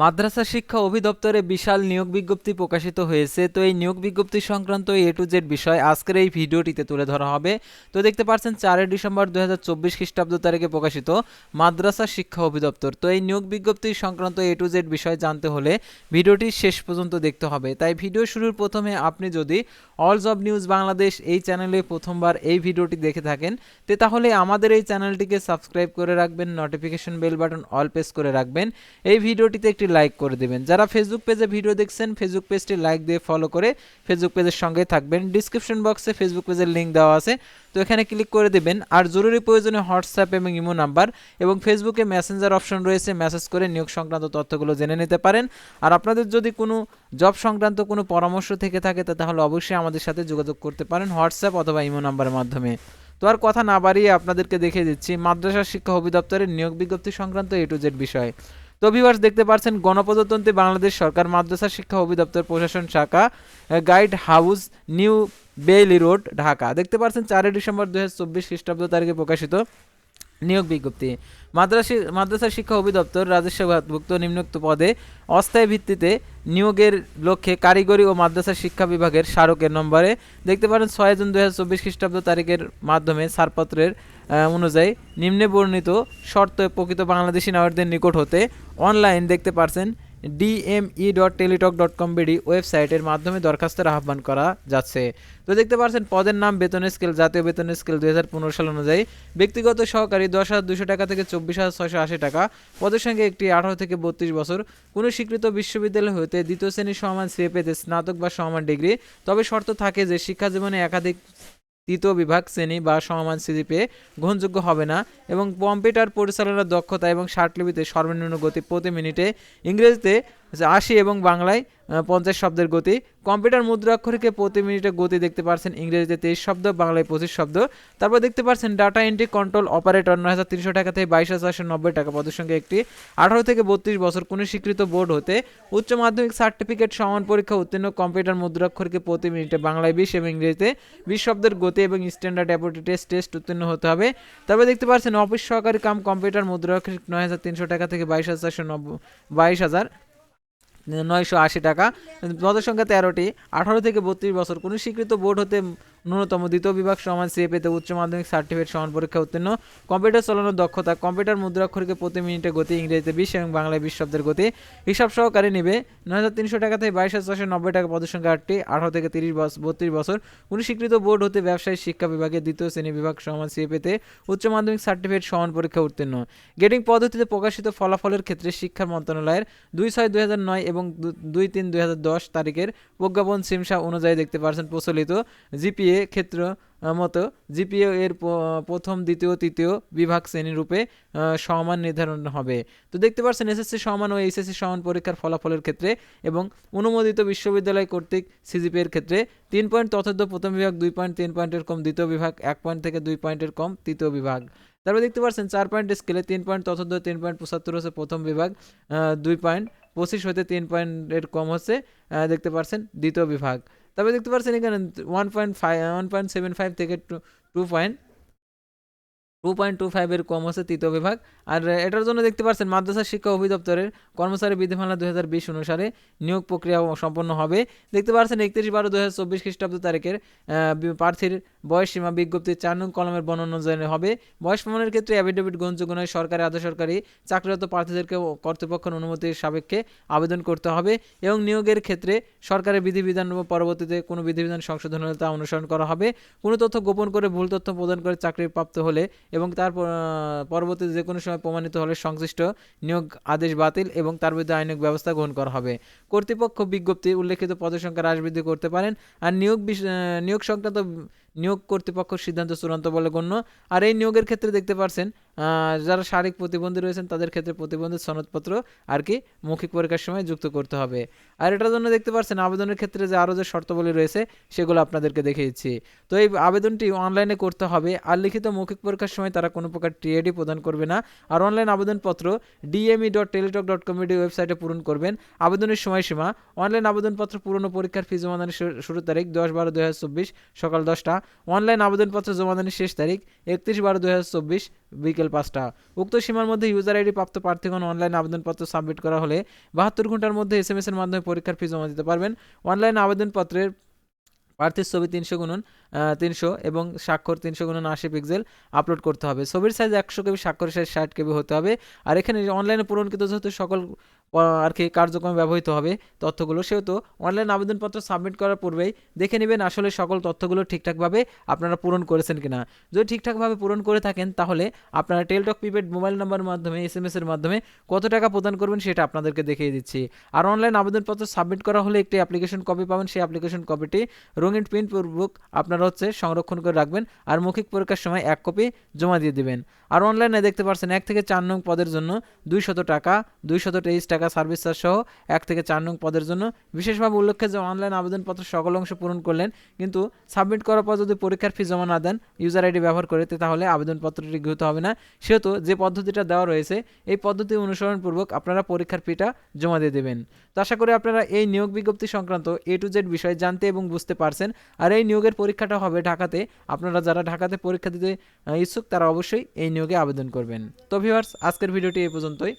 মাদ্রাসা শিক্ষা অধিদপ্তরে বিশাল নিয়োগ বিজ্ঞপ্তি প্রকাশিত হয়েছে। তো এই নিয়োগ বিজ্ঞপ্তি সংক্রান্ত এ টু জেড বিষয় আজকের এই ভিডিওটিতে তুলে ধরা হবে। তো দেখতে পাচ্ছেন, চারই ডিসেম্বর দু হাজার চব্বিশ খ্রিস্টাব্দ তারিখে প্রকাশিত মাদ্রাসা শিক্ষা অধিদপ্তর। তো এই নিয়োগ বিজ্ঞপ্তি সংক্রান্ত এ টু জেড বিষয় জানতে হলে ভিডিওটি শেষ পর্যন্ত দেখতে হবে। তাই ভিডিও শুরুর প্রথমে আপনি যদি অল জব নিউজ বাংলাদেশ এই চ্যানেলে প্রথমবার এই ভিডিওটি দেখে থাকেন, তে তাহলে আমাদের এই চ্যানেলটিকে সাবস্ক্রাইব করে রাখবেন notification bell button all press করে রাখবেন। এই ভিডিওটিতে একটি লাইক করে দেবেন। যারা ফেসবুক পেজে ভিডিও দেখছেন ফেসবুক পেজটি লাইক দিয়ে ফলো করে ফেসবুক পেজের সঙ্গে থাকবেন। ডিসক্রিপশন বক্সে ফেসবুক পেজের লিঙ্ক দেওয়া আছে। তো এখানে ক্লিক করে দেবেন। আর জরুরি প্রয়োজনে হোয়াটসঅ্যাপ এবং ইমো নাম্বার এবং ফেসবুকে মেসেঞ্জার অপশন রয়েছে। মেসেজ করে নিয়োগ সংক্রান্ত তথ্যগুলো জেনে নিতে পারেন। আর আপনাদের যদি কোনো জব সংক্রান্ত কোনো পরামর্শ থেকে থাকে তাহলে অবশ্যই আমাদের সাথে যোগাযোগ করতে পারেন হোয়াটসঅ্যাপ অথবা ইমো নাম্বারের মাধ্যমে। তো আর কথা না বাড়িয়ে আপনাদেরকে দেখিয়ে দিচ্ছি। মাদ্রাসা শিক্ষা অধিদপ্তরের নিয়োগ বিজ্ঞপ্তি সংক্রান্ত এ টু জেড বিষয়। তো ভিউয়ার্স দেখতে পাচ্ছেন গণপ্রজাতন্ত্রী বাংলাদেশ সরকার মাদ্রাসা শিক্ষা অধিদপ্তর প্রশাসন শাখা guide house new Bailey road Dhaka. দেখতে পাচ্ছেন চারই ডিসেম্বর দু হাজার চব্বিশ খ্রিস্টাব্দ তারিখে প্রকাশিত নিয়োগ বিজ্ঞপ্তি। মাদ্রাসা মাদ্রাসা শিক্ষা অধিদপ্তর রাজস্বভুক্ত নিম্নোক্ত পদে অস্থায়ী ভিত্তিতে নিয়োগের লক্ষ্যে কারিগরি ও মাদ্রাসা শিক্ষা বিভাগের স্মারকের নম্বরে দেখতে পারেন ছয় জুন দু হাজার চব্বিশ খ্রিস্টাব্দ তারিখের মাধ্যমে ছাড়পত্রের অনুযায়ী নিম্নে বর্ণিত শর্ত প্রকৃত বাংলাদেশি নাগরিকদের নিকট হতে অনলাইন দেখতে পারছেন DME dot Teletalk dot com BD ওয়েবসাইটের মাধ্যমে দরখাস্তের আহ্বান করা যাচ্ছে। তো দেখতে পাচ্ছেন পদের নাম বেতনের স্কেল জাতীয় বেতনের স্কেল দুই হাজার পনেরো সাল অনুযায়ী ব্যক্তিগত সহকারী দশ হাজার দুশো টাকা থেকে চব্বিশ হাজার ছয়শো আশি টাকা, পদের সঙ্গে একটি আঠারো থেকে বত্রিশ বছর, কোনো স্বীকৃত বিশ্ববিদ্যালয় হতে দ্বিতীয় শ্রেণির সমান সিএ পেতে স্নাতক বা সমান ডিগ্রি, তবে শর্ত থাকে যে শিক্ষা জীবনে একাধিক তৃতীয় বিভাগ, শ্রেণি বা সমমান সিজিপে গ্রহণযোগ্য হবে না এবং কম্পিউটার পরিচালনার দক্ষতা এবং শার্টলিপিতে সর্বনিম্ন গতি প্রতি মিনিটে ইংরেজিতে আশি এবং বাংলায় পঞ্চাশ শব্দের গতি। কম্পিউটার মুদ্রাক্ষরকে প্রতি মিনিটে গতি দেখতে পাচ্ছেন ইংরেজিতে তেইশ শব্দ, বাংলায় পঁচিশ শব্দ। তারপর দেখতে পাচ্ছেন ডাটা এন্ট্রি কন্ট্রোল অপারেটর নয় হাজার তিনশো টাকা থেকে বাইশ হাজার চারশো নব্বই টাকা পদের সঙ্গে একটি আঠারো থেকে বত্রিশ বছর কোনো স্বীকৃত বোর্ড হতে উচ্চ মাধ্যমিক সার্টিফিকেট সমান পরীক্ষা উত্তীর্ণ কম্পিউটার মুদ্রাক্ষরকে প্রতি মিনিটে বাংলায় বিশ এবং ইংরেজিতে বিশ শব্দের গতি এবং স্ট্যান্ডার্ড অ্যাপোটি টেস্ট টেস্ট উত্তীর্ণ হতে হবে। তারপর দেখতে পাচ্ছেন অফিস সহকারী কাম কম্পিউটার মুদ্রাক্ষর নয় হাজার তিনশো টাকা থেকে বাইশ হাজার চারশো নব্বই, বাইশ হাজার নয়শো আশি টাকা। পদের সংখ্যা তেরোটি। আঠারো থেকে বত্রিশ বছর। কোনো স্বীকৃত বোর্ড হতে ন্যূনতম দ্বিতীয় বিভাগ সমান সিএ পেতে উচ্চ মাধ্যমিক সার্টিফিকেট সমান পরীক্ষা উত্তীর্ণ। কম্পিউটার চালানোর দক্ষতা, কম্পিউটার মুদ্রাক্ষরকে প্রতি মিনিটে গতি, ইংরেজিতে বিশ এবং বাংলায় বিশ শব্দের গতি হিসাব সহকারে নিবে। নয় হাজার তিনশো টাকা থেকে বাইশ হাজার ছশো নব্বই টাকা পদের সংখ্যা আটটি আঠারো থেকে তিরিশ বত্রিশ বছর। কোনো স্বীকৃত বোর্ড হতে ব্যবসায়ী শিক্ষা বিভাগে দ্বিতীয় শ্রেণি বিভাগ সমান সিএ পেতে উচ্চ মাধ্যমিক সার্টিফিকেট সমান পরীক্ষা উত্তীর্ণ। গেটিং পদ্ধতিতে প্রকাশিত ফলাফলের ক্ষেত্রে শিক্ষা মন্ত্রণালয়ের দুই ছয় দুই হাজার নয় এবং দুই তিন দুই হাজার দশ তারিখের প্রজ্ঞাপন সিমসা অনুযায়ী দেখতে পারছেন প্রচলিত জিপিএ ক্ষেত্র মতো জিপিএ এর প্রথম, দ্বিতীয়, তৃতীয় বিভাগ শ্রেণীরূপে সমান নির্ধারণ হবে। তো দেখতে পাচ্ছেন এসএসসি সমান ও এইচএসসি সমান পরীক্ষার ফলাফলের ক্ষেত্রে এবং অনুমোদিত বিশ্ববিদ্যালয় কর্তৃক সিজিপি এর ক্ষেত্রে তিন পয়েন্ট তথার্থ প্রথম বিভাগ, দুই পয়েন্ট তিন পয়েন্টের কম দ্বিতীয় বিভাগ, এক পয়েন্ট থেকে দুই পয়েন্টের কম তৃতীয় বিভাগ। তারপরে দেখতে পাচ্ছেন চার পয়েন্ট স্কেলে তিন পয়েন্ট তথার্থ তিন পয়েন্ট পঁচাত্তর হচ্ছে প্রথম বিভাগ দুই পয়েন্ট পঁচিশ হতে তিন পয়েন্টের কম হচ্ছে দেখতে পাচ্ছেন দ্বিতীয় বিভাগ। তবে দেখতে পারছেন এখানে one point five one point seven five থেকে two two point two point two ফাইভের কম হচ্ছে তৃতীয় বিভাগ। আর এটার জন্য দেখতে পাচ্ছেন মাদ্রাসা শিক্ষা অধিদপ্তরের কর্মচারী বিধিমালা দুই হাজার বিশ অনুসারে নিয়োগ প্রক্রিয়া সম্পন্ন হবে। দেখতে পাচ্ছেন একত্রিশ বারো দু হাজার চব্বিশ খ্রিস্টাব্দ তারিখের প্রার্থীর বয়স সীমা বিজ্ঞপ্তি চার নং কলমের বর্ণনা হবে। বয়স প্রমাণের ক্ষেত্রে অ্যাফিডেভিট গ্রহণযোগ্য নয়। সরকারি আধা সরকারি চাকরিরত প্রার্থীদেরকে কর্তৃপক্ষের অনুমতির সাপেক্ষে আবেদন করতে হবে এবং নিয়োগের ক্ষেত্রে সরকারের বিধিবিধান পরবর্তীতে কোনো বিধিবিধান সংশোধন হলে তা অনুসরণ করা হবে। কোনো তথ্য গোপন করে ভুল তথ্য প্রদান করে চাকরি প্রাপ্ত হলে এবং তার পরবর্তী পরবর্তীতে যে কোনো সময় প্রমাণিত হলে সংশ্লিষ্ট নিয়োগ আদেশ বাতিল এবং তার বিরুদ্ধে আইনিক ব্যবস্থা গ্রহণ করা হবে। কর্তৃপক্ষ বিজ্ঞপ্তি উল্লেখিত পদের সংখ্যা হ্রাস বৃদ্ধি করতে পারেন। আর নিয়োগ নিয়োগ সংক্রান্ত নিয়োগ কর্তৃপক্ষ সিদ্ধান্ত চূড়ান্ত বলে গণ্য। আর এই নিয়োগের ক্ষেত্রে দেখতে পাচ্ছেন যারা শারীরিক প্রতিবন্ধী রয়েছেন, তাদের ক্ষেত্রে প্রতিবন্ধী সনদপত্র আর কি মৌখিক পরীক্ষার সময় যুক্ত করতে হবে। আর এটার জন্য দেখতে পাচ্ছেন আবেদনের ক্ষেত্রে যে আরও যে শর্তাবলী রয়েছে, সেগুলো আপনাদেরকে দেখে দিচ্ছি। তো এই আবেদনটি অনলাইনে করতে হবে, আর লিখিত মৌখিক পরীক্ষার সময় তারা কোনো প্রকার টিএডি প্রদান করবে না। আর অনলাইন আবেদনপত্র ডিএমই ডট টেলিটক ডট কমিটি ওয়েবসাইটে পূরণ করবেন। আবেদনের সময়সীমা, অনলাইন আবেদনপত্র পূরণ পরীক্ষার ফি জমাদানের শু- শুরুর তারিখ দশ বারো দু সকাল দশটা। অনলাইন আবেদনপত্র জমাদানের শেষ তারিখ একত্রিশ বারো দু হাজার চব্বিশ বিকেল পাঁচটা। উক্ত সীমার মধ্যে ইউজার আইডি প্রাপ্ত প্রার্থীগণ অনলাইন আবেদনপত্র সাবমিট করা হলে বাহাত্তর ঘণ্টার মধ্যে এস এর মাধ্যমে পরীক্ষার ফি জমা দিতে পারবেন। অনলাইন আবেদনপত্রের প্রার্থীর ছবি তিনশো গুণন তিনশো এবং স্বাক্ষর তিনশো গুণন আশি পিক্সেল আপলোড করতে হবে। ছবির সাইজ একশো কেবি, স্বাক্ষরের সাইজ ষাট কেবি হতে হবে। আর এখানে অনলাইনে পূরণকৃত যেহেতু সকল আর কি কার্যক্রমে ব্যবহৃত হবে তথ্যগুলো, সেহেতু অনলাইন আবেদনপত্র সাবমিট করার পূর্বেই দেখে নেবেন আসলে সকল তথ্যগুলো ঠিকঠাকভাবে আপনারা পূরণ করেছেন কিনা। যদি ঠিকঠাকভাবে পূরণ করে থাকেন, তাহলে আপনারা টেলটক প্রিপেড মোবাইল নাম্বারের মাধ্যমে এস এম এর মাধ্যমে কত টাকা প্রদান করবেন সেটা আপনাদেরকে দেখিয়ে দিচ্ছি। আর অনলাইন আবেদনপত্র সাবমিট করা হলে একটি অ্যাপ্লিকেশন কপি পাবেন। সেই অ্যাপ্লিকেশন কপিটি রঙিন প্রিন্ট পূর্বক আপনারা হচ্ছে সংরক্ষণ করে রাখবেন আর মৌখিক পরীক্ষার সময় এক কপি জমা দিয়ে দিবেন। আর অনলাইনে দেখতে পাচ্ছেন এক থেকে চার নং পদের জন্য দুইশত টাকা, দুইশত তেইশ টাকা সার্ভিস চার্জ সহ এক থেকে চার নং পদের জন্য বিশেষভাবে উল্লেখ্য যে অনলাইন আবেদনপত্র সকল অংশ পূরণ করলেন, কিন্তু সাবমিট করার পর যদি পরীক্ষার ফি জমা না দেন ইউজার আইডি ব্যবহার করে তাহলে আবেদনপত্রটি গৃহীত হবে না। সেহেতু যে পদ্ধতিটা দেওয়া রয়েছে, এই পদ্ধতি অনুসরণপূর্বক আপনারা পরীক্ষার ফিটা জমা দিয়ে দেবেন। তো আশা করি আপনারা এই নিয়োগ বিজ্ঞপ্তি সংক্রান্ত এ টু জেড বিষয় জানতে এবং বুঝতে পারছেন। আর এই নিয়োগের পরীক্ষাটা হবে ঢাকাতে। আপনারা যারা ঢাকাতে পরীক্ষা দিতে ইচ্ছুক তারা অবশ্যই এই নিয়োগে আবেদন করবেন। তো ভিউয়ার্স আজকের ভিডিওটি এই পর্যন্তই।